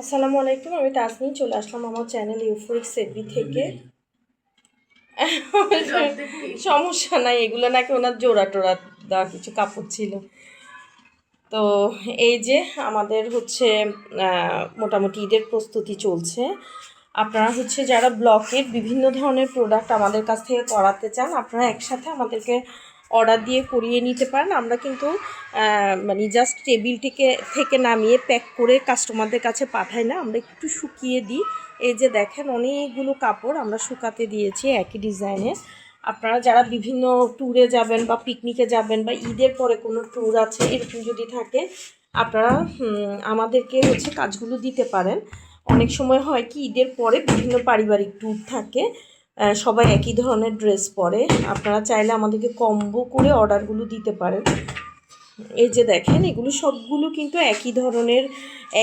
আসসালামু আলাইকুম, আমি তাসমিন, চলে আসলাম আমার চ্যানেল ইউফোরিক সেবি থেকে। সমস্যা নাই, এগুলো নাকি ওনার জোড়া টোড়া দেওয়া কিছু কাপড় ছিল। তো এই যে আমাদের হচ্ছে মোটামুটি ঈদের প্রস্তুতি চলছে। আপনারা হচ্ছে যারা ব্লকের বিভিন্ন ধরনের প্রোডাক্ট আমাদের কাছ থেকে করাতে চান, আপনারা একসাথে আমাদেরকে অর্ডার দিয়ে করিয়ে নিতে পারেন। আমরা কিন্তু মানে জাস্ট টেবিলটিকে থেকে নামিয়ে প্যাক করে কাস্টমারদের কাছে পাঠাই না। আমরা একটু শুকিয়ে দিই। এই যে দেখেন, অনেকগুলো কাপড় আমরা শুকাতে দিয়েছি একই ডিজাইনের আপনারা যারা বিভিন্ন ট্যুরে যাবেন বা পিকনিকে যাবেন বা ঈদের পরে কোনো ট্যুর আছে, এরকম যদি থাকে, আপনারা আমাদেরকে হচ্ছে কাজগুলো দিতে পারেন। অনেক সময় হয় কি, ঈদের পরে বিভিন্ন পারিবারিক ট্যুর থাকে। সবাই একই ধরনের ড্রেস পরে। আপনারা চাইলে আমাদেরকে কম্বো করে অর্ডারগুলো দিতে পারেন। এই যে দেখেন, এগুলো সবগুলো কিন্তু একই ধরনের,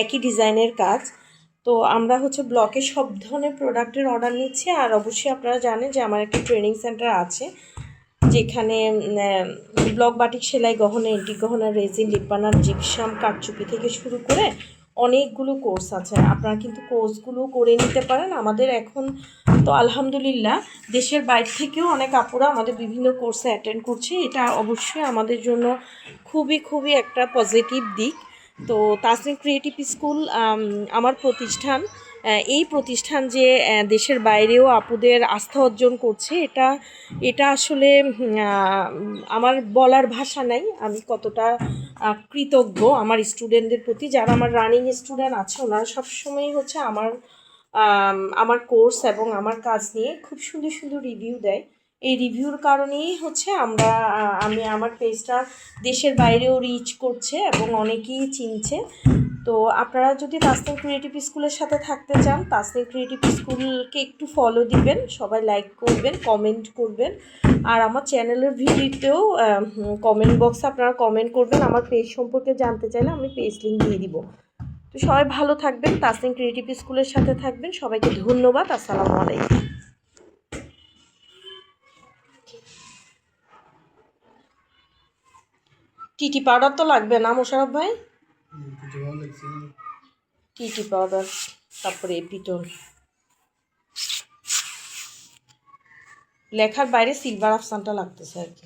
একই ডিজাইনের কাজ। তো আমরা হচ্ছে ব্লকে সব ধরনের প্রোডাক্টের অর্ডার নিচ্ছি। আর অবশ্যই আপনারা জানেন যে আমার একটা ট্রেনিং সেন্টার আছে, যেখানে ব্লক বাটিক সেলাই গহনা এন্টিক গহনা রেজিন লিপানার জিপসাম কারচুপি থেকে শুরু করে অনেকগুলো কোর্স আছে। আপনারা কিন্তু কোর্সগুলো করে নিতে পারেন। আমাদের এখন তো আলহামদুলিল্লাহ দেশের বাইরে থেকেও অনেক আপুরা আমাদের বিভিন্ন কোর্সে অ্যাটেন্ড করছে। এটা অবশ্যই আমাদের জন্য খুবই খুবই একটা পজিটিভ দিক। তো তাসনিম ক্রিয়েটিভ স্কুল আমার প্রতিষ্ঠান এই প্রতিষ্ঠান যে দেশের বাইরেও আপুদের আস্থা অর্জন করছে, এটা এটা আসলে আমার বলার ভাষা নাই। আমি কতটা কৃতজ্ঞ আমার স্টুডেন্টদের প্রতি। যারা আমার রানিং স্টুডেন্ট আছে ওনারা সবসময় হচ্ছে আমার আমার কোর্স এবং আমার কাজ নিয়ে খুব সুন্দর সুন্দর রিভিউ দেয়। এই রিভিউর কারণেই হচ্ছে আমরা আমি আমার পেজটা দেশের বাইরেও রিচ করছে এবং অনেকেই চিনছে। তো আপনারা যদি তাসনিম ক্রিয়েটিভ স্কুলের সাথে থাকতে চান, তাসনিম ক্রিয়েটিভ স্কুলকে একটু ফলো দিবেন, সবাই লাইক করবেন কমেন্ট করবেন। আর আমার চ্যানেলের ভিডিওতেও কমেন্ট বক্সে আপনারা কমেন্ট করবেন। আমার পেজ সম্পর্কে জানতে চাইলে আমি পেজ লিঙ্ক দিয়ে দিব। তো সবাই ভালো থাকবেন, তাসনিম ক্রিয়েটিভ স্কুলের সাথে থাকবেন। সবাইকে ধন্যবাদ, আসসালামু আলাইকুম। টিটি পাউডার তো লাগবে না মোশারফ ভাই? টিটি পাউডার তারপরে পিটন লেখার বাইরে সিলভার আফসানটা লাগতেছে আর কি।